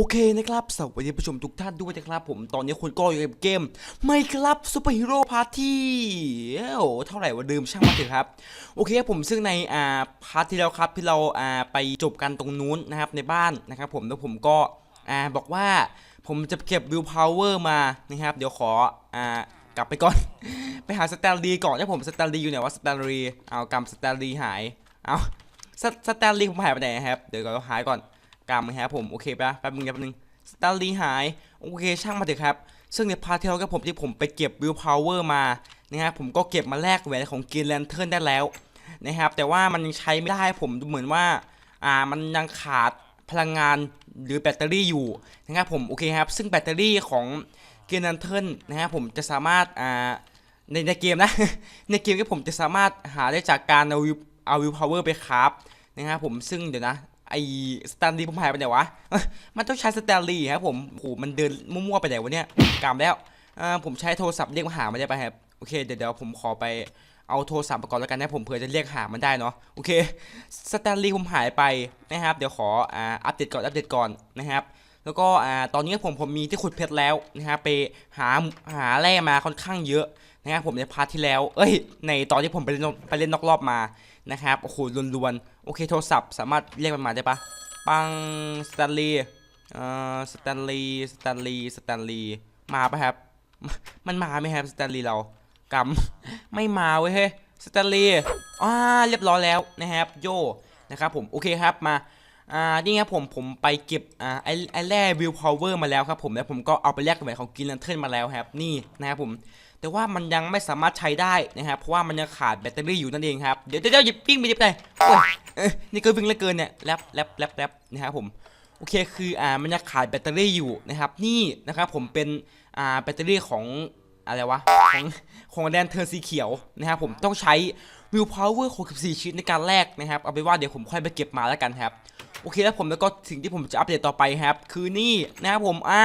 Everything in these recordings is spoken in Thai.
อเคนะครับสวัสดีผู้ชมทุกท่านด้วยนะครับผมตอนนี้คุณก็อยู่ในเกมไม่ครับซูเปอร์ฮีโร่พาร์ตี้โอ้เท่าไหร่ว่าเดิมช่างมันเถอะครับ โอเคครับผมซึ่งในอ่าพาร์ทที่แล้วครับที่เราอ่าไปจบกันตรงนู้นนะครับในบ้านนะครับผมแล้วผมก็อ่าบอกว่าผมจะเก็บวิวพาวเวอร์มานะครับ เดี๋ยวขออ่ากลับไปก่อน ไปหาสแตนลีก่อนนะผมสแตนลีอยู่ไหนวะสแตนลีเอากำสแตนลีหายเอาสสแตนลีผมหายไปไหนครับเดี๋ยวเราหายก่อน กรรมครับผมโอเคปะแป๊บนึงแป๊บนึงสตาร์ลีหายโอเคช่างมาเถอะครับ ซึ่งในพาร์ทที่แล้วก็ผมที่ผมไปเก็บวิวพาวเวอร์มานะครับผมก็เก็บมาแลกแหวนของกินแลนเทิร์นได้แล้วนะครับแต่ว่ามันยังใช้ไม่ได้ผมดูเหมือนว่าอ่ามันยังขาดพลังงานหรือแบตเตอรี่อยู่นะครับผมโอเคครับซึ่งแบตเตอรี่ของกินแลนเทิร์นนะครับผมจะสามารถอ่าในในเกมนะ ในเกมก็ผมจะสามารถหาได้จากการเอาวิวเอาวิวพาวเวอร์ไปคราฟนะครับผมซึ่งเดี๋ยวนะ ไอสแตนลีย์ผมหายไปไหนวะ มันต้องใช้สแตนลีย์ครับผมโหมันเดินมั่วๆไปไหนวะเนี่ยกามแล้วอ่าผมใช้โทรศัพท์เรียกมาหามันได้ปะครับโอเคเดี๋ยวเดี๋ยวผมขอไปเอาโทรศัพท์ไปก่อนแล้วกันนะผมเผื่อจะเรียกหามันได้เนาะโอเคสแตนลีย์ผมหายไปนะครับเดี๋ยวขออ่าอัปเดตก่อนอัปเดตก่อนนะครับแล้วก็อ่าตอนนี้ผมผมมีที่ขุดเพชรแล้วนะครับไปหาหาแร่มาค่อนข้างเยอะนะครับผมในพาร์ทที่แล้ว เอ้ย ในตอนที่ผมไปเล่นไปเล่นนอกรอบมา นะครับโอ้โหล้วนๆโอเคโทรศัพท์สามารถเรียกมันมาได้ปะปังสแตนลีย์เอ่อสแตนลีย์สแตนลีย์สแตนลีย์มาปะครับ มันมาไหมครับสแตนลีย์เรากำไม่มาเว้ยเฮ้ยสแตนลีย์อ่าเรียบร้อยแล้วนะครับโยนะครับผมโอเคครับมา อ่านี่ครับผมผมไปเก็บอ่าไอไอแร่วิวพาวเวอร์มาแล้วครับผมแล้วผมก็เอาไปแลกกับแหวนของกินลันเทิร์นมาแล้วครับนี่นะครับผม แต่ว่ามันยังไม่สามารถใช้ได้นะครับเพราะว่ามันยังขาดแบตเตอรี่อยู่นั่นเองครับเดี๋ยวเดี๋ยวเดี๋ยวหยิบปิ้งไปหยิบไปโอ้ยเอ้ยนี่ก็วิ่งเหลือเกินเนี่ยแลบแลบแลบแลบนะครับผมโอเคคืออ่ามันยังขาดแบตเตอรี่อยู่นะครับนี่นะครับผมเป็นอ่าแบตเตอรี่ของอะไรวะของของแดนเทอร์สีเขียวนะครับผมต้องใช้วิวพาวเวอร์64ชิ้นในการแลกนะครับเอาไปว่าเดี๋ยวผมค่อยไปเก็บมาแล้วกันครับ โอเคแล้วผมแล้วก็สิ่งที่ผมจะอัปเดตต่อไปครับ คือนี่นะครับผมอ่า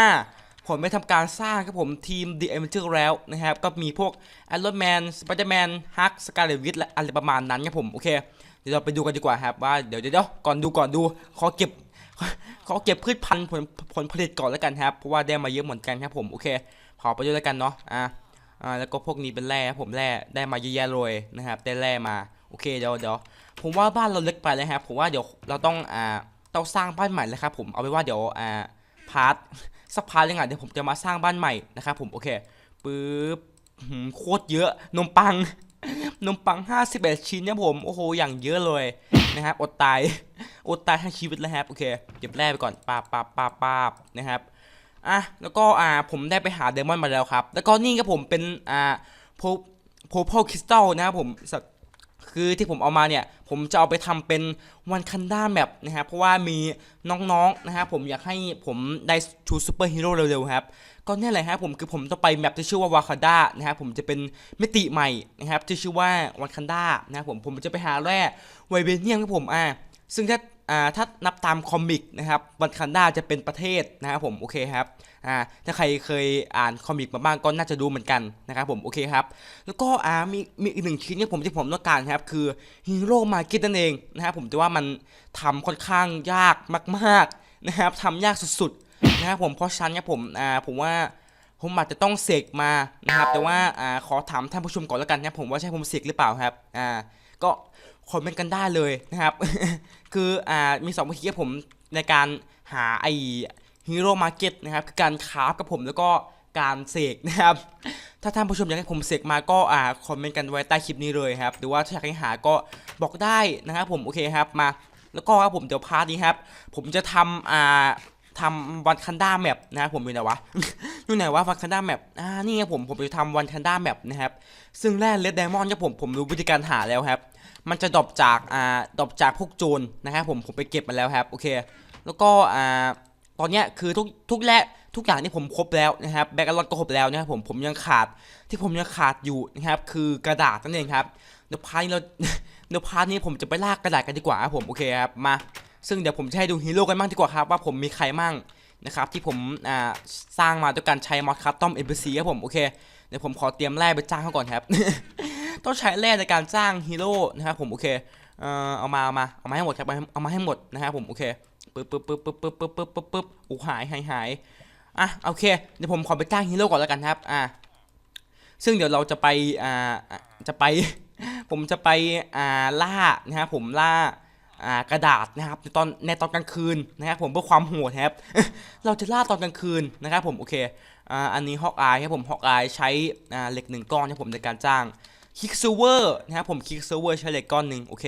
ผมไปทำการสร้างครับผมทีม The Avenger แล้วนะครับ ก็มีพวก Iron Man Spider-Man Hulk Scarlet Witch และอะไรประมาณนั้นครับผมโอเค เดี๋ยวเราไปดูกันดีกว่าครับว่าเดี๋ยวเดี๋ยวก่อนดูก่อนดูขอเก็บขอเก็บพืชพันธุ์ผลผลผลิตก่อนแล้วกันครับเพราะว่าได้มาเยอะเหมือนกันครับผมโอเคขอไปด้วยแล้วกันเนาะอ่าอ่าแล้วก็พวกนี้เป็นแร่ครับผมแร่ได้มาเยอะแยะเลยนะครับได้แร่มา อเคเดี๋ยวเดี๋ยวผมว่าบ้านเราเล็กไปเลยครับผมว่าเดี๋ยวเราต้องอ่าต้องสร้างบ้านใหม่เลยครับผมเอาไว้ว่าเดี๋ยวอ่าพาร์ทสักพักยังไงเดี๋ยวผมจะมาสร้างบ้านใหม่นะครับผมโอเคปึ๊บโคตรเยอะนมปังนมปัง 51 ชิ้นเนี่ยผมโอ้โหอย่างเยอะเลยนะครับอดตายอดตายทั้งชีวิตแล้วครับโอเคเก็บแร่ไปก่อนปาบปาบปาบปาบนะครับอะแล้วก็อ่าผมได้ไปหาเดมอนมาแล้วครับ แล้วก็นี่ก็ผมเป็นอ่าโพโพพคริสตัลนะครับผมสัก คือที่ผมเอามาเนี่ย ผมจะเอาไปทำเป็นวันคันด้าแมปนะครับเพราะว่ามีน้องๆนะครับผมอยากให้ผมได้ชูซูเปอร์ฮีโร่เร็วๆครับก็เนี่ยแหละครับผมคือผมต้องไปแมปที่ชื่อว่าวาคาด้านะครับผมจะเป็นมิติใหม่นะครับที่ชื่อว่าวันคันด้านะครับผมผมจะไปหาแร่ไวเบเนียมครับผมอ่าซึ่งถ้า อ่าถ้านับตามคอมิกนะครับวันคันดาจะเป็นประเทศนะครับผมโอเคครับอ่าถ้าใครเคยอ่านคอมิกมาบ้างก็น่าจะรู้เหมือนกันนะครับผมโอเคครับแล้วก็อ่ามีมีอีกหนึ่งชิ้นที่ผมที่ผมต้องการครับคือฮีโร่มาเก็ตนั่นเองนะครับผมแต่ว่ามันทำค่อนข้างยากมากๆนะครับทำยากสุดๆนะครับผมเพราะฉันเนี่ยผมอ่าผมว่าผมอาจจะต้องเสกมานะครับแต่ว่าอ่าขอถามท่านผู้ชมก่อนแล้วกันนะครับผมว่าใช่ผมเสกหรือเปล่าครับอ่าก็ คอมเมนต์กันได้เลยนะครับ คืออ่ามีสองวิธีผมในการหาไอฮีโร่มาร์เก็ตนะครับคือการคราฟกับผมแล้วก็การเสกนะครับ ถ้าท่านผู้ชมอยากให้ผมเสกมาก็อ่าคอมเมนต์กันไว้ใต้คลิปนี้เลยครับ หรือว่าถ้าอยากให้หาก็บอกได้นะครับผมโอเคครับมา แล้วก็ครับผมเดี๋ยวพาร์ทนี้ครับ ผมจะทำอ่า ทำวันคันด้าแมปนะครับผมอยู่ไหนวะ อยู่ไหนวะวันคันด้าแมปอ่านี่ครับผมผมจะทำวันคันด้าแมปนะครับ ซึ่งแร่เลดไดมอนด์ครับผมผมรู้วิธีการหาแล้วครับ มันจะดรอปจากอ่าดรอปจากพวกโจรนะครับผมผมไปเก็บมาแล้วครับโอเค แล้วก็อ่าตอนเนี้ยคือทุกทุกแร่ทุกอย่างที่ผมครบแล้วนะครับแบกกลอนก็ครบแล้วนะครับผมผมยังขาดที่ผมยังขาดอยู่นะครับคือกระดาษนั่นเองครับเดี๋ยวพาร์ทนี้เราเดี๋ยวพาร์ทนี้ผมจะไปลากกระดาษกันดีกว่าครับผมโอเคครับมา ซึ่งเดี๋ยวผมจะให้ดูฮีโร่กันบ้างดีกว่าครับว่าผมมีใครมั่งนะครับที่ผมอ่าสร้างมาด้วยการใช้มอดคัสตอมเอ็มซีครับผมโอเคเดี๋ยวผมขอเตรียมแร่ไปจ้างเขาก่อนครับ ต้องใช้แร่ในการจ้างฮีโร่นะครับผมโอเคเอ่อเอามาเอามาเอามาให้หมดครับเอามาให้หมดนะครับผมโอเคปึ๊บปึ๊บปึ๊บปึ๊บปึ๊บปึ๊บปึ๊บปึ๊บปึ๊บอู้หายหายหายอะโอเคเดี๋ยวผมขอไปจ้างฮีโร่ก่อนแล้วกันครับอะซึ่งเดี๋ยวเราจะไปอ่าอะจะไป ผมจะไปอ่าล่านะครับผมล่า กระดาษนะครับในตอนในตอนกลางคืนนะครับผมเพื่อความโหดครับเราจะล่าตอนกลางคืนนะครับผมโอเคอ่าอันนี้ฮอกอายครับผมฮอกอายใช้อ่าเหล็กหนึ่งก้อนครับผมในการจ้างคิกซิลเวอร์นะครับผมคิกซิลเวอร์ใช้เหล็กก้อนหนึ่งโอเค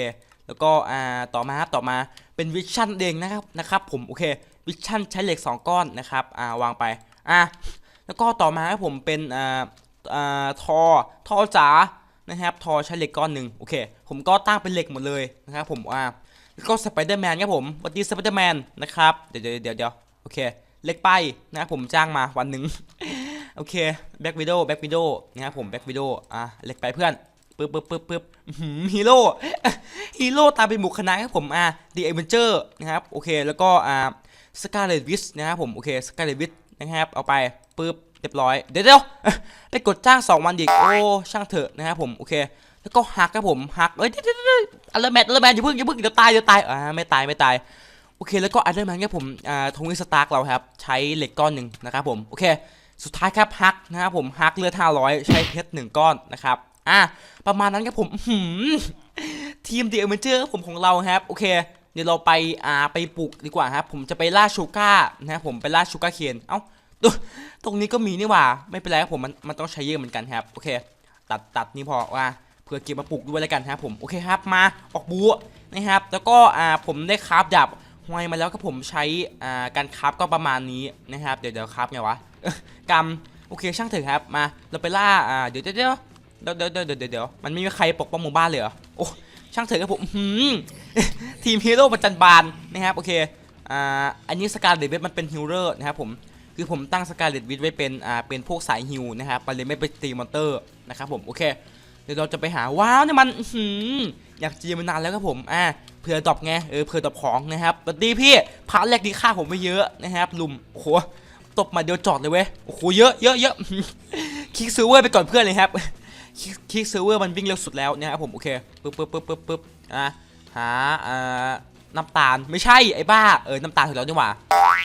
แล้วก็อ่าต่อมาครับต่อมาเป็นวิชั่นเองนะครับนะครับผมโอเควิชั่นใช้เหล็ก 2 ก้อนนะครับอ่าวางไปอะแล้วก็ต่อมาครับผมเป็นอ่าอ่าทอทอจ๋า นะครับทอใช้เหล็กก้อนหนึ่งโอเค ผมก็ตั้งเป็นเหล็กหมดเลยนะครับผมอ่าแล้วก็สไปเดอร์แมนครับผมวัสดีสไปเดอร์แมนนะครับเดี๋ยวเดี๋ยวเดี๋ยวเดี๋ยวโอเคเหล็กไปนะครับผมจ้างมาวันหนึ่งโอเคแบ็กวิดโอแบ็กวิดโอนะครับผมแบ็กวิดโออะเหล็กไปเพื่อนปึ๊บปึ๊บปึ๊บปึ๊บฮีโร่ฮีโร่ตามเป็นหมู่คณะครับผมอ่า The Avenger นะครับโอเคแล้วก็อ่า Scarlet Witch นะครับผมโอเค Scarlet Witch นะครับเอาไปปึ๊บ รียบร้อย เดี๋ยวเดี๋ยวไปกดจ้าง 2 วันอีก โอ้ช่างเถอะนะครับผมโอเค แล้วก็ฮักครับผมฮักเอ้ยเดี๋ยวเดี๋ยวอัลเลอร์แมนอัลเลอร์แมนอย่าเพิ่งอย่าเพิ่งเดี๋ยวตายเดี๋ยวตายอ่าไม่ตายไม่ตายโอเคแล้วก็อัลเลอร์แมนครับผมอ่าทงนี้สตาร์กเราครับ ใช้เหล็กก้อนหนึ่งนะครับผมโอเค สุดท้ายครับฮักนะครับผมฮักเลือด500 ใช้เพชรหนึ่งก้อนนะครับอะประมาณนั้นครับผมหือทีมเดอะเมเจอร์ผมของเราครับโอเคเดี๋ยวเราไปอ่าไปปลูกดีกว่าครับผมจะไปล่าชูก้านะครับผมไปล่าชูก้าเคนเอ้า ตรงนี้ก็มีนี่หว่า ไม่เป็นไรครับผมมันมันต้องใช้เยอะเหมือนกันครับ โอเค ตัดตัดนี่พอว่าเพื่อเก็บมาปลูกด้วยแล้วกันครับผม โอเคครับ มาออกบัวนะครับ แล้วก็อ่าผมได้คราฟดับห้อยมาแล้วก็ผมใช้อ่าการคราฟก็ประมาณนี้นะครับ เดี๋ยวเดี๋ยวคราฟไงวะกำโอเคช่างเถอะครับ มา เราไปล่า อ่า เดี๋ยวเดี๋ยวเดี๋ยวเดี๋ยวเดี๋ยวเดี๋ยว มันไม่มีใครปกป้องหมู่บ้านเลยเหรอ โอ้ ช่างเถอะครับผมทีมฮีโร่ประจันบานนะครับ โอเค อ่า อันนี้สกาเดเบสมันเป็นฮีโร่นะครับผม คือผมตั้งสกาเลตวิทไว้เป็นอ่าเป็นพวกสายฮิลนะครับมันเลยไม่ไปตีมอนเตอร์นะครับผมโอเคเดี๋ยวเราจะไปหาว้าวเนี่ยมันอื้อหืออยากจีมานานแล้วครับผมอ่าเผื่อดอปไงเออเผื่อดอปของนะครับสวัสดีพี่พาร์ทแรกดีค่าผมไปเยอะนะครับลุมโอ้โหตบมาเดียวจอดเลยเว้ยโอ้โหเยอะเยอะเยอะคลิกซิลเวอร์ไปก่อนเพื่อนเลยครับคลิกคลิกซิลเวอร์มันวิ่งเร็วสุดแล้วนะครับผมโอเคปึ๊บปึ๊บปึ๊บปึ๊บปึ๊บอะหาอ่า น้ำตาลไม่ใช่ไอ้บ้าเออน้ำตาลถูกแล้วนี่หว่า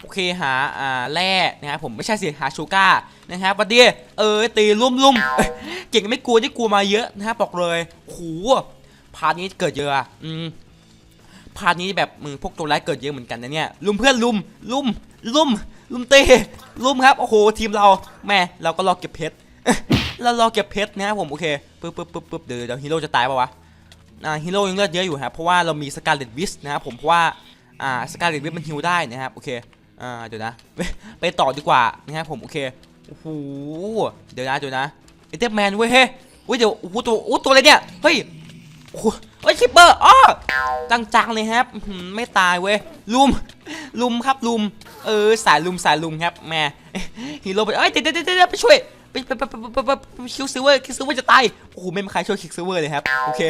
โอเคหาอ่าแร่นะครับผมไม่ใช่สิหาชูก้านะครับวันดีเออตีลุ่มลุ่มเก่งไม่กลัวที่กลัวมาเยอะนะครับบอกเลยโอ้โหพาร์ทนี้เกิดเยอะอืมพาร์ทนี้แบบมึงพวกตัวร้ายเกิดเยอะเหมือนกันนะเนี่ยลุมเพื่อนลุมลุมลุมลุมเตะลุมครับโอ้โหทีมเราแม่เราก็รอเก็บเพชรเรารอเก็บเพชรนะครับผมโอเคปึ๊บปึ๊บปึ๊บปึ๊บเดี๋ยวเดี๋ยวฮีโร่จะตายปะวะ ฮีโร่ยังเลือดเยอะอยู่ครับเพราะว่าเรามีสกาเลตวิสนะครับผมเพราะว่าอ่าสกาเลตวิสมันฮิลได้นะครับโอเคอ่าเดี๋ยวนะไปต่อดีกว่านะครับผมโอเคโอ้โหเดี๋ยวนะเดี๋ยวนะไอเทมแมนเว้ยเฮ้ยเว้ยเดี๋ยวโอ้โหตัวโอ้ตัวอะไรเนี่ยเฮ้ยโอ้ยคิปเปอร์อ้อจังๆเลยครับไม่ตายเว้ยลุมลุมครับลุมเออสายลุมสายลุมครับแม่ฮีโร่ไปเอ้ยเดี๋ยวเดี๋ยวไปช่วยไปไปไปไปไปคิวซิเวอร์คิวซิเวอร์จะตายโอ้โหไม่มีใครช่วยคิวซิเวอร์เลยครับโอเค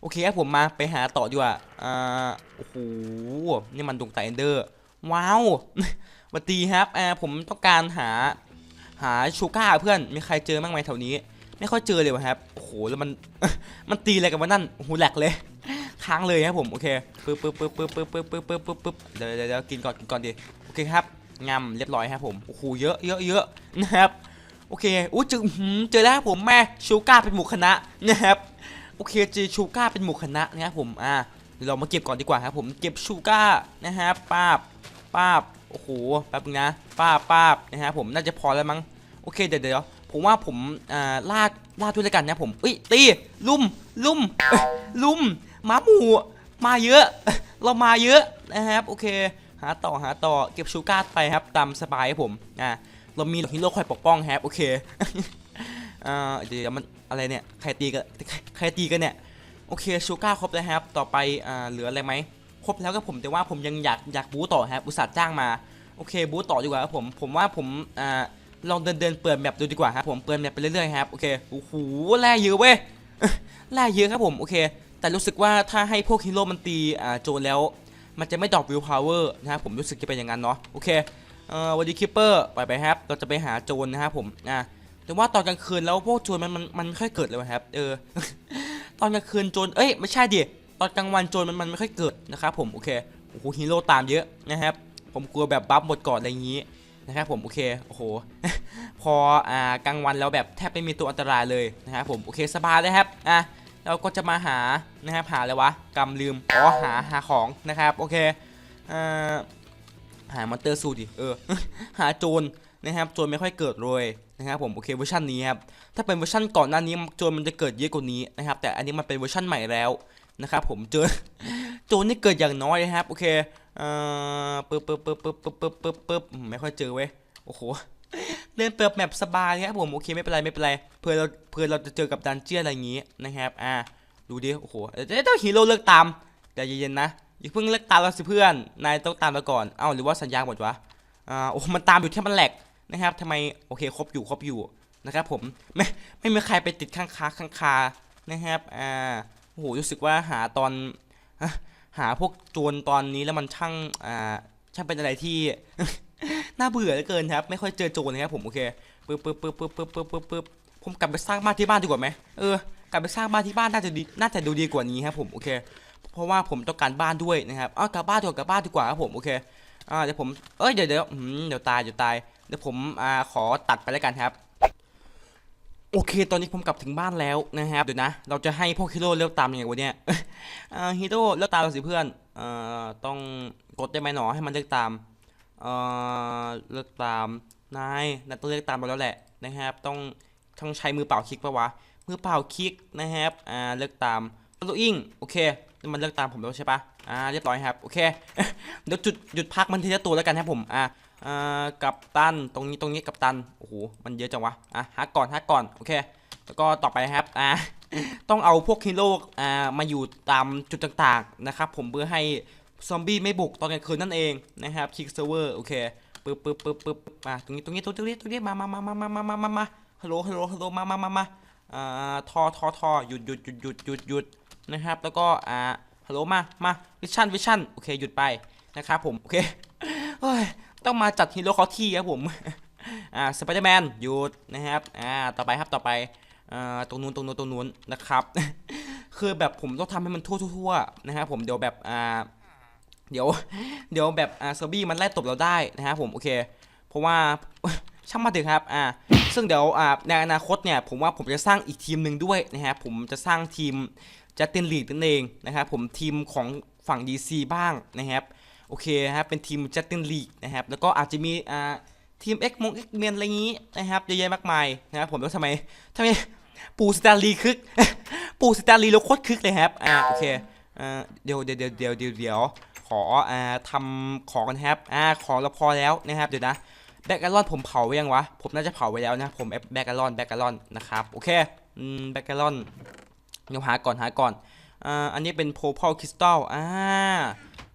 โอเคครับผมมาไปหาต่อดีกว่าอ่าโอ้โหนี่มันดวงตาเอนเดอร์ ว้าวสวัสดีครับอ่าผมต้องการหาหาชูก้าเพื่อนมีใครเจอบ้างไหมแถวนี้ ไม่ค่อยเจอเลยวะครับโอ้โหแล้วมันมันตีอะไรกันวะนั่นโอ้โหแหลกเลย ค้างเลยครับผมโอเคปึ๊บปึ๊บปึ๊บปึ๊บปึ๊บปึ๊บปึ๊บปึ๊บปึ๊บปึ๊บเดี๋ยวเดี๋ยวเดี๋ยวกินก่อนกินก่อนดิโอเคครับงำเรียบร้อยครับผมโอ้โหเยอะเยอะเยอะนะครับโอเคอู้เจอเจอแล้วครับผมแม่ชูก้าเป็นหมู่คณะนะครับ โอเคเจอชูก้าเป็นหมู่คณะนะครับผมอ่าเรามาเก็บก่อนดีกว่าครับผมเก็บชูก้านะครับป้าบป้าบโอ้โหแป๊บนึงนะป้าบป้าบนะครับผมน่าจะพอแล้วมั้งโอเคเดี๋ยวเดี๋ยวผมว่าผมอ่าลากลากด้วยแล้วกันนะผมเอ้ยตีลุ่มลุ่มลุ่มหมาหมูมาเยอะ เรามาเยอะนะครับโอเค หาต่อหาต่อเก็บชูการ์ไปครับตามสบายครับผมอ่าเรามีฮีโร่คอยปกป้องครับโอเคอ่าเดี๋ยวมัน อะไรเนี่ยใครตีกันใครตีกันเนี่ยโอเคชูการ์ครบแล้วครับ ต่อไปอ่าเหลืออะไรไหมครบแล้วก็ผมแต่ว่าผมยังอยากอยากบู๊ต่อครับอุตส่าห์จ้างมาโอเคบู๊ต่อดีกว่าครับผมผมว่าผมอ่าลองเดินเดินเปิดแมปดูดีกว่าครับผมเปิดแมปไปเรื่อยๆครับโอเคโอ้โหแร่เยอะเว้ยแร่เยอะครับผมโอเค แต่รู้สึกว่าถ้าให้พวกฮีโร่มันตีอ่าโจรแล้วมันจะไม่ดรอปวิวพาวเวอร์นะครับผมรู้สึกจะเป็นอย่างนั้นเนาะโอเคเอ่อวันดีคิปเปอร์ไปไปครับเราจะไปหาโจรนะครับผมอ่า แต่ว่าตอนกลางคืนแล้วพวกโจรมันมันมันไม่ค่อยเกิดเลยวะครับ เออ ตอนกลางคืนโจรเอ้ยไม่ใช่ดิตอนกลางวันโจรมันมันไม่ค่อยเกิดนะครับผมโอเคโโอ้โหฮีโร่ตามเยอะนะครับ ผมกลัวแบบบัฟหมดก่อนอะไรอย่างนี้นะครับผมโอเคโอ้โหพออ่ากลางวันแล้วแบบแทบไม่มีตัวอันตรายเลยนะครับผมโอเคสบายเลยครับอะเราก็จะมาหานะครับหาอะไรวะกำลืมอ๋อหาหาของนะครับโอเคอ่าหามอนเตอร์สูดิเออหาโจร นะครับโจรไม่ค่อยเกิดเลยนะครับผมโอเคเวอร์ชันนี้ครับถ้าเป็นเวอร์ชันก่อนหน้านี้โจรมันจะเกิดเยอะกว่านี้นะครับแต่อันนี้มันเป็นเวอร์ชันใหม่แล้วนะครับผมเจอโจรนี่เกิดอย่างน้อยนะครับโอเคเอ่อปึ๊บปึ๊บปึ๊บปึ๊บปึ๊บปึ๊บปึ๊บปึ๊บไม่ค่อยเจอเว้ยโอ้โหเดินเปิดแมปสบายครับผมโอเคไม่เป็นไรไม่เป็นไรเพื่อเราเพื่อเราจะเจอกับดันเจี้ยนอะไรอย่างงี้นะครับอ่าดูดิโอ้โหเดี๋ยวต้องฮีโร่เลิกตามแต่เย็นๆนะอย่าเพิ่งเลิกตามเราสิเพื่อนนายต้องตามเราก่อนเอ้าหรือว่าสัญญาหมดวะอ่าโอ้มันตามอยู่ที่มันแหลก นะครับทำไมโอเคครบอยู่ครบอยู่นะครับผมไม่ไม่มีใครไปติดข้างคาข้างคานะครับอ่าโอ้โหรู้สึกว่าหาตอนหาพวกโจรตอนนี้แล้วมันช่างอ่าช่างเป็นอะไรที่น่าเบื่อเหลือเกินครับ ไม่ค่อยเจอโจรนะครับผมโอเคปึ๊บปึ๊บปึ๊บปึ๊บปึ๊บปึ๊บปึ๊บปึ๊บผมกลับไปสร้างบ้านที่บ้านดีกว่าไหมเออกลับไปสร้างบ้านที่บ้านน่าจะดีน่าจะดูดีกว่านี้ครับผมโอเค เพราะว่าผมต้องการบ้านด้วยนะครับอ้าวกลับบ้านดีกว่ากลับบ้านดีกว่าครับผมโอเคอ่าเดี๋ยวผมเอ้ยเดี๋ยวเดี๋ยวเดี๋ยวตายเดี๋ยวตาย เดี๋ยวผมอ่าขอตัดไปแล้วกันครับ โอเค ตอนนี้ผมกลับถึงบ้านแล้วนะครับเดี๋ยวนะ เราจะให้พวกฮีโร่เลือกตามยังไงวะเนี่ยอ่าฮีโร่เลือกตามเราสิเพื่อนเอ่อต้องกดได้ไหมหนอให้มันเลือกตามเอ่อเลือกตามนายนายต้องเลือกตามเราแล้วแหละนะครับ ต้องต้องใช้มือเปล่าคลิกปะวะมือเปล่าคลิกนะครับอ่าเลือกตามโลอิงโอเคมันเลือกตามผมแล้วใช่ปะอ่าเรียบร้อยครับโอเคเดี๋ยวจุดหยุดพักมันทีละตัวแล้วกันครับผมอ่า อ่ากับตันตรงนี้ตรงนี้กับตันโอ้โหมันเยอะจังวะอะฮักก่อนฮักก่อนโอเค แล้วก็ต่อไปครับอ่าต้องเอาพวกฮีโร่อ่ามาอยู่ตามจุดต่างๆนะครับผมเพื่อให้ซอมบี้ไม่บุกตอนกลางคืนนั่นเองนะครับคลิกเซิร์ฟเวอร์โอเคปึ๊บปึ๊บปึ๊บปึ๊บมาตรงนี้ตรงนี้ตรงนี้ตรงนี้มามามามามามามามามาฮัลโหลฮัลโหลฮัลโหลมามามามาอ่าทอทอทอหยุดหยุดหยุดหยุดหยุดหยุดนะครับ แล้วก็อ่าฮัลโหลมามาวิชั่นวิชั่นโอเคหยุดไปนะครับผมโอเคเฮ้ย ต้องมาจัดฮีโร่คอที่ครับผมอ่าสไปเดอร์แมนหยุดนะครับอ่าต่อไปครับต่อไปอ่าตรงนู้นตรงนู้นตรงนู้นนะครับ คือแบบผมต้องทำให้มันทั่วๆๆนะครับผมเดี๋ยวแบบอ่าเดี๋ยวเดี๋ยวแบบอ่าซอมบี้มันไล่ตบเราได้นะครับผมโอเค เพราะว่าช่างมาเถอะครับอ่าซึ่งเดี๋ยวอ่าในอนาคตเนี่ยผมว่าผมจะสร้างอีกทีมหนึ่งด้วยนะครับผมจะสร้างทีมจัสตินลีดนั่นเองนะครับผมทีมของฝั่ง DC บ้างนะครับ โอเคครับเป็นทีมจัสตินลีกนะครับแล้วก็อาจจะมีอ่าทีม X มง X เมนอะไรอย่างนี้นะครับเยอะแยะมากมายนะครับผมแล้วทำไมทำไมปู่สแตนลีคึกปู่สแตนลีเราโคตรคึกเลยครับอ่าโอเคอ่าเดี๋ยวเดี๋ยวเดี๋ยวเดี๋ยวเดี๋ยวเดี๋ยวขออ่าทำของกันครับอ่าของเราพอแล้วนะครับเดี๋ยวนะแบกกลอนผมเผาไว้ยังวะ ผมน่าจะเผาไว้แล้วนะ ผมแบกกลอนแบกกลอนนะครับ โอเคอืมแบกกลอนเดี๋ยวหาก่อนหาก่อน อ่า อันนี้เป็นโพพอลคริสตัลอ่า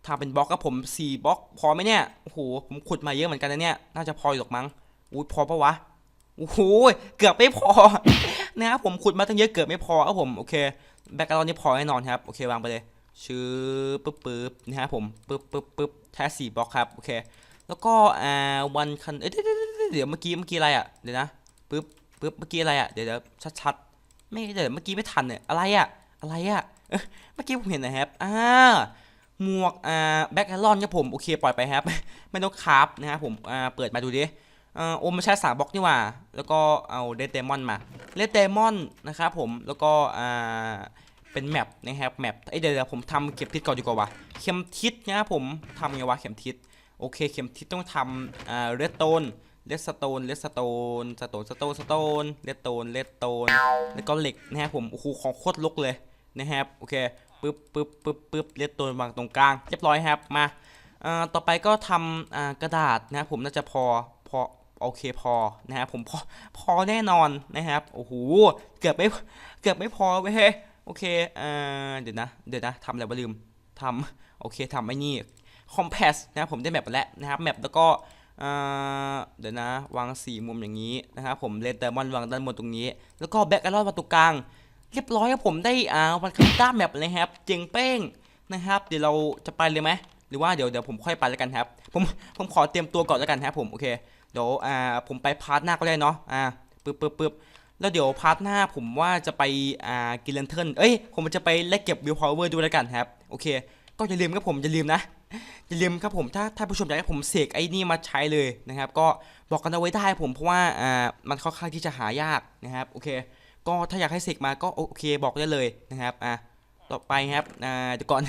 ทำเป็นบล็อกครับผม4บล็อกพอไหมเนี่ยโอ้โหผมขุดมาเยอะเหมือนกันนะเนี่ยน่าจะพออยู่หรอกมั้งอุ้ยพอปะวะโอ้โหเกือบไม่พอนะครับผมขุดมาตั้งเยอะเกือบไม่พอครับผมโอเคแบ็กกราวด์นี่พอแน่นอนครับโอเควางไปเลยชื่อปึ๊บปึ๊บนะครับผมปึ๊บปึ๊บปึ๊บแค่สี่บล็อกครับโอเคแล้วก็อ่าวันคันเอ้ยเดี๋ยวเมื่อกี้เมื่อกี้อะไรอะเดี๋ยวนะปึ๊บปึ๊บเมื่อกี้อะไรอะเดี๋ยวเดี๋ยวชัดๆไม่เดี๋ยวเมื่อกี้ไม่ทันเนี่ยอะไรอะอะไรอะเมื่อกี้ผมเห็นนะครับอ่า หมวกอ่าแบ็คแอลอนครับผมโอเคปล่อยไปครับ ไม่ต้องคราฟนะครับผมอ่าเปิดมาดูดิอ่าโอมมาใช้สามบล็อกนี่ว่า แล้วก็เอาเดเดมอนมาเดเดมอนนะครับผมแล้วก็อ่าเป็นแมปนะครับแมปเอ้ยเดี๋ยวเดี๋ยวผมทำเข็มทิศก่อนดีกว่าวะเข็มทิศนะครับผมทำไงวะเข็มทิศโอเคเข็มทิศต้องทำอ่าเรดโตนเลสโตนเลสโตนสโตนสโตนสโตนเลสโตนเลสโตนแล้วก็เหล็กนะครับผมโอ้โหของโคตรลกเลยนะครับโอเค ปึ๊บปึ๊บปึ๊บปึ๊บเลียดตัววางตรงกลางเรียบร้อยครับมาต่อไปก็ทำอ่ากระดาษนะครับผมน่าจะพอพอโอเคพอนะครับผมพอพอแน่นอนนะครับโอ้โหเกือบไม่เกือบไม่พอเว้ยโอเคเดี๋ยวนะเดี๋ยวนะทำอะไรวะลืมทำโอเคทำไอ้นี่คอมเพสนะครับผมได้แมปแล้วนะครับแมปแล้วก็เดี๋ยวนะวางสี่มุมอย่างนี้นะครับผมเลเตอร์มอนวางด้านบนตรงนี้ แล้วก็แบ็กแอลอนวางตรงกลาง เรียบร้อยครับผมได้อ่าวันคัมต้าแมปเลยครับเจ๋งเป้งนะครับ เดี๋ยวเราจะไปเลยไหมหรือว่าเดี๋ยวเดี๋ยวผมค่อยไปแล้วกันครับ ผมผมขอเตรียมตัวก่อนแล้วกันครับผมโอเคเดี๋ยวอ่าผมไปพาร์ทหน้าก็ได้เนาะอ่าปึ๊บปึ๊บปึ๊บแล้วเดี๋ยวพาร์ทหน้าผมว่าจะไปอ่ากินเลนเทิร์นเอ้ยผมจะไปเล่เก็บวิวพาวเวอร์ด้วยแล้วกันครับโอเค ก็อย่าลืมครับผมอย่าลืมนะอย่าลืมครับผมถ้าถ้าผู้ชมอยากให้ผมเสกไอ้นี่มาใช้เลยนะครับ ก็บอกกันเอาไว้ได้ผมเพราะว่าอ่ามันค่อนข้างที่จะหายากนะครับโอเค ก็ถ้าอยากให้เสกมาก็โอเคบอกได้เลยนะครับอะต่อไปครับอ่าเดี๋ยวก่อน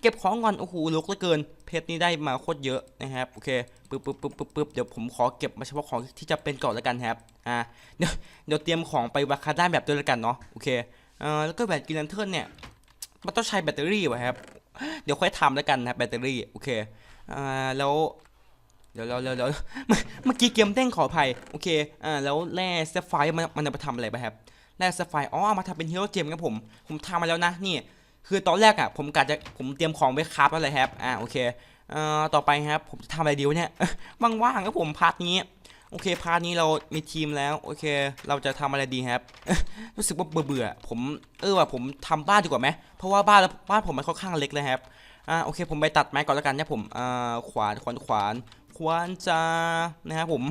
เก็บของก่อนโอ้โหลุกเหลือเกิน เพชรนี่ได้มาโคตรเยอะนะครับโอเคปึ๊บปึ๊บปึ๊บปึ๊บปึ๊บเดี๋ยวผมขอเก็บมาเฉพาะของที่จะเป็นก่อนแล้วกันครับอ่าเดี๋ยวเดี๋ยวเตรียมของไปวาคาด้านแบบด้วยแล้วกันเนาะโอเคเอ่อแล้วก็แบตกินลันเทิร์นเนี่ยมันต้องใช้แบตเตอรี่วะครับเดี๋ยวค่อยทำแล้วกันนะแบตเตอรี่โอเคอ่าแล้วเดี๋ยวเดี๋ยวเดี๋ยวเดี๋ยวเมื่อเมื่อกี้เกมเด้งขออภัยโอเคอ่าแล้วแร่เซฟไฟมันมันจะไปทำอะไรไปครับ แร่เซฟไฟอ๋อเอามาทำเป็นฮีโร่เจมครับผม ผมทำมาแล้วนะนี่ คือตอนแรกอะผมกะจะผมเตรียมของไว้คราฟแล้วเลยครับอ่าโอเคเอ่อต่อไปครับผมจะทำอะไรดีวะเนี่ยว่างๆครับผมพาร์ทนี้โอเคพาร์ทนี้เรามีทีมแล้วโอเค เราจะทำอะไรดีครับรู้สึกว่าเบื่อผมเออว่าผมทำบ้านดีกว่าไหมเพราะว่าบ้านบ้านผมมันค่อนข้างเล็กเลยครับอ่าโอเค ผมไปตัดไม้ก่อนแล้วกันนะผมอ่าขวานขวานขวานขวานจ้านะครับผม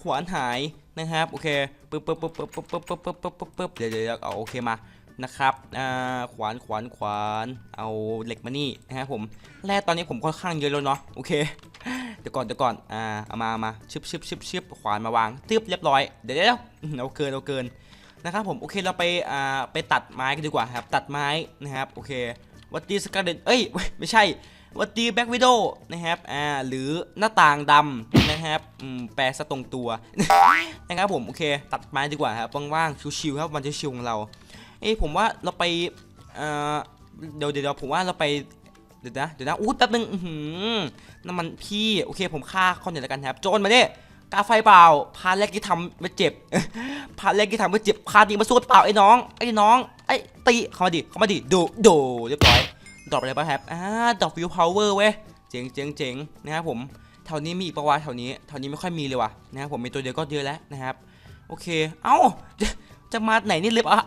ขวานหาย นะครับโอเคปึ๊บปึ๊บปึ๊บปึ๊บปึ๊บปึ๊บปึ๊บปึ๊บปึ๊บปึ๊บเดี๋ยวเดี๋ยวเอาโอเคมานะครับอ่าขวานขวานขวานเอาเหล็กมานี่นะครับผมแร่ตอนนี้ผมค่อนข้างเยอะแล้วเนาะโอเคเดี๋ยวก่อนเดี๋ยวก่อนอ่าเอามามาชึบชึบชึบชึบขวานมาวางตึ๊บเรียบร้อยเดี๋ยวเดี๋ยวอื้อหือเอาเกินเอาเกินนะครับผมโอเคเราไปอ่าไปตัดไม้กันดีกว่าครับตัดไม้นะครับโอเควัตตีสกัดเดนเอ้ยไม่ใช่ วัตตีแบ็กวิดโอนะครับอ่าหรือหน้าต่างดำนะครับอืมแปลซะตรงตัว นะครับผมโอเค ตัดไม้ดีกว่าครับว่างๆชิวๆครับวันชิวๆของเราเอ้ยผมว่าเราไปเอ่อเดี๋ยวเดี๋ยวผมว่าเราไปเดี๋ยวนะเดี๋ยวนะอู้แป๊บนึงอื้อหือน้ำมันพี่โอเคผมฆ่าเขาหน่อยแล้วกันครับโจรมาเนี่ยกาไฟเปล่าพาแรกที่ทำไม่เจ็บ พาแรกที่ทำไม่เจ็บพาดีมาสู้เปล่าไอ้น้องไอ้น้องไอ้ตีเข้ามาดิเข้ามาดิโดโดเรียบร้อย ดรอปอะไรป่ะครับอ่าดรอปวิวพาวเวอร์เว้ยเจ๋งเจ๋งเจ๋งนะครับผมแถวนี้มีอีกปะวะแถวนี้แถวนี้ไม่ค่อยมีเลยว่ะนะครับผมมีตัวเดียวก็เยอะแล้วนะครับ โอเค เอ้าจะมาไหนนี่เลืมอะ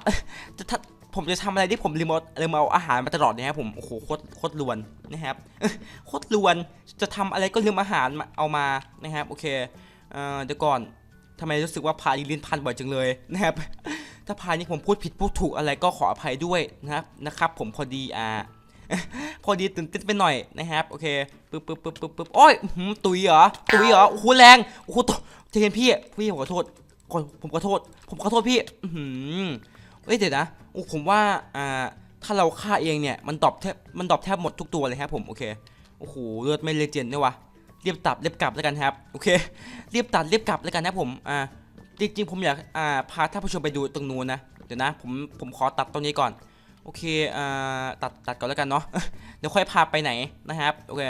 จะถ้าผมจะทำอะไรที่ผมลืมเอาลืมเอาอาหารมาตลอดนะครับผมโอ้โหโคตรโคตรลวนนะครับโคตรลวนจะทำอะไรก็ลืมอาหารมาเอามานะครับโอเคเอ่อเดี๋ยวก่อนทำไมรู้สึกว่าพายลิ้นพันบ่อยจังเลยนะครับถ้าพายนี่ผมพูดผิดพูดถูกอะไรก็ขออภัยด้วยนะครับนะครับ ผมพอดีอ่า พอดีตื่นเต้นไปหน่อยนะครับโอเคปึ๊บปึ๊บปึ๊บปึ๊บปึ๊บโอ้ยตุยเหรอตุยเหรอโอ้โหแรงโอ้โหตใจเย็นพี่พี่ผมขอโทษขอผมขอโทษ ผมขอโทษพี่อือหือเอ้ยเดี๋ยวนะโอ้ผมว่าอ่าถ้าเราฆ่าเองเนี่ยมันดอปแทบมันดอปแทบหมดทุกตัวเลยครับผมโอเคโอ้โหเลือดไม่เลเจนด์ด้วยวะเรียบตัดเรียบกลับแล้วกันครับโอเคเรียบตัดเรียบกลับแล้วกันนะผมอ่าจริงๆผมอยากอ่าพาท่านผู้ชมไปดูตรงนู้นนะเดี๋ยวนะผมผมขอตัดตรงนี้ก่อน โอเคอ่าตัดตัดก่อนแล้วกันเนาะเดี๋ยวค่อยพาไปไหนนะครับโอเค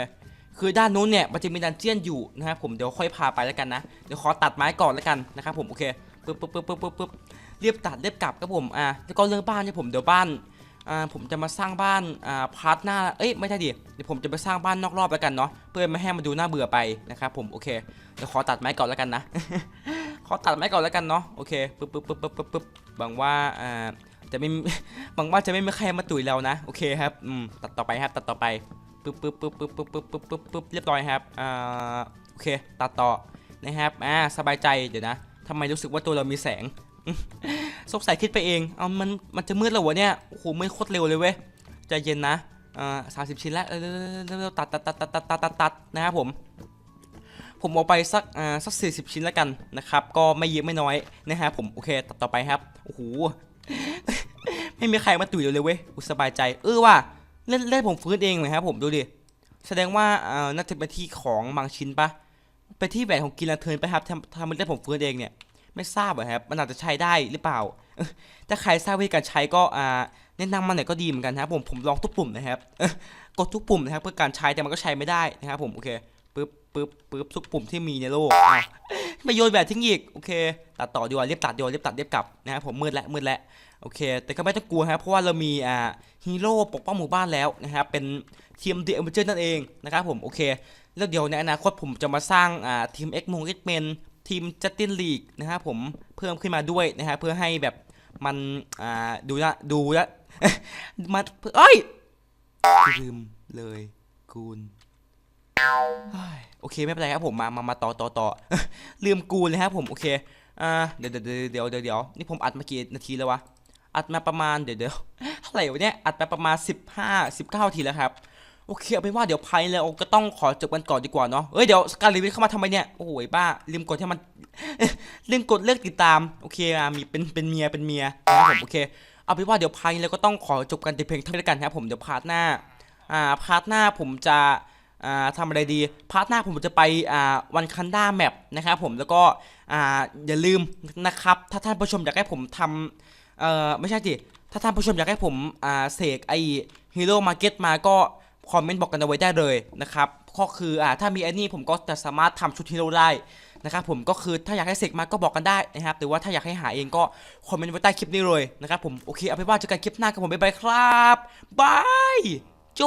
คือด้านนู้นเนี่ยมันจะมีดันเจียนอยู่นะครับผมเดี๋ยวค่อยพาไปแล้วกันนะเดี๋ยวขอตัดไม้ก่อนแล้วกันนะครับผมโอเคปึ๊บปึ๊บปึ๊บปึ๊บปึ๊บปึ๊บเรียบตัดเรียบกลับครับผมอ่าแล้วก็เรื่องบ้านเนี่ยผมเดี๋ยวบ้านอ่าผมจะมาสร้างบ้านอ่าพาร์ทหน้าเอ้ยไม่ใช่ดิเดี๋ยวผมจะไปสร้างบ้านนอกรอบแล้วกันเนาะเพื่อไม่ให้มันดูน่าเบื่อไปนะครับผมโอเคเดี๋ยวขอตัดไม้ก่อนแล้วกันนะขอตัดไม้ก่อนแล้วกันเนาะโอเคปึ๊บปึ๊บปึ๊บปึ๊บปึ๊บบังว่าอ่า จะไม่หวังว่าจะไม่มีใครมาตุ๋ยเรานะโอเคครับอืมตัดต่อไปครับตัดต่อไปปึ๊บปึ๊บปึ๊บปึ๊บปึ๊บปึ๊บปึ๊บปึ๊บปึ๊บเรียบร้อยครับอ่าโอเค ตัดต่อนะครับอ่าสบายใจเดี๋ยวนะทำไมรู้สึกว่าตัวเรามีแสงสงสัยคิดไปเองเอามันมันจะมืดแล้ววะเนี่ยโอ้โหมืดโคตรเร็วเลยเว้ยใจเย็นนะอ่าสามสิบชิ้นแล้วเร็วๆๆๆตัดตัดตัดตัดตัดตัดตัดตัดนะครับผมผมเอาไปสักอ่าสักสี่สิบชิ้นแล้วกันนะครับ ก็ไม่เยอะไม่น้อยนะครับผมโอเคตัดต่อไปครับโอ้โห ไม่มีใครมาตุ๋ยเราเลยเว้ยอุสบายใจ เออว่ะเล่นเล่นผมฟื้นเองเลยครับผมดูดิแสดงว่าอ่าน่าจะเป็นที่ของบางชิ้นปะไปที่แหวนของกินลาเทินไปครับทำทำมันเล่นผมฟื้นเองเนี่ยไม่ทราบเหรอครับมันอาจจะใช้ได้หรือเปล่าถ้าใครทราบวิธีการใช้ก็อ่าแนะนำมาหน่อยก็ดีเหมือนกันนะครับผมผมลองทุกปุ่มนะครับกดทุกปุ่มนะครับเพื่อการใช้แต่มันก็ใช้ไม่ได้นะครับผมโอเคปึ๊บปึ๊บปึ๊บทุกปุ่มที่มีในโลกไม่โยนแบบทิ้งอีกโอเค ตัดต่อดีกว่าเรียบตัดดีกว่าเรียบตัดเรียบกลับนะครับผมมืดแล้วมืดแล้ว โอเค แต่ก็ไม่ต้องกลัวครับเพราะว่าเรามีอ่าฮีโร่ปกป้องหมู่บ้านแล้วนะครับเป็นทีมเดอะเมเจอร์นั่นเองนะครับผมโอเค แล้วเดี๋ยวในอนาคตผมจะมาสร้างอ่าทีมเอ็กมงเอ็กเมนทีมจัตตินลีกนะครับผมเพิ่มขึ้นมาด้วยนะครับเพื่อให้แบบมันอ่าดูนะดูนะมาเอ้ยลืมเลยกูนโอเคไม่เป็นไรครับผมมามามาต่อต่อต่อลืมกูนเลยครับผมโอเคอ่าเดี๋ยวเดี๋ยวเดี๋ยวเดี๋ยวเดี๋ยวนี่ผมอัดมากี่นาทีแล้ววะ อัดมาประมาณเดี๋ยวเดี๋ยวเท่าไหร่วะเนี่ยอัดไปประมาณ 15 19 ทีแล้วครับโอเคเอาเป็นว่าเดี๋ยวไพ่แล้วก็ต้องขอจบกันก่อนดีกว่าเนาะเอ้ยเดี๋ยวสการลีวิทเข้ามาทำไมเนี่ยโอ้ยบ้าลืมกดให้มันลืมกดเลือกติดตามโอเคอะมีเป็นเป็นเมียเป็นเมียนะครับผมโอเคเอาเป็นว่าเดี๋ยวไพ่แล้วก็ต้องขอจบกันแต่เพียงเท่านี้กันครับผมเดี๋ยวพาร์ทหน้าอ่าพาร์ทหน้าผมจะอ่าทำอะไรดีพาร์ทหน้าผมจะไปอ่าวันคันด้าแมปนะครับผมแล้วก็อ่าอย่าลืมนะครับถ้าท่านผู้ชมอยากให้ผมทำ เอ่อไม่ใช่สิถ้าท่านผู้ชมอยากให้ผมอ่าเสกไอฮีโร่มาเก็ตมาก็คอมเมนต์บอกกันเอาไว้ได้เลยนะครับก็คืออ่าถ้ามีไอ้นี่ผมก็จะสามารถทำชุดฮีโร่ได้นะครับผมก็คือถ้าอยากให้เสกมาก็บอกกันได้นะครับหรือว่าถ้าอยากให้หาเองก็คอมเมนต์ไว้ใต้คลิปนี้เลยนะครับผมโอเคเอาไปว่าเจอกันคลิปหน้ากับผมบ๊ายบายครับบายโจ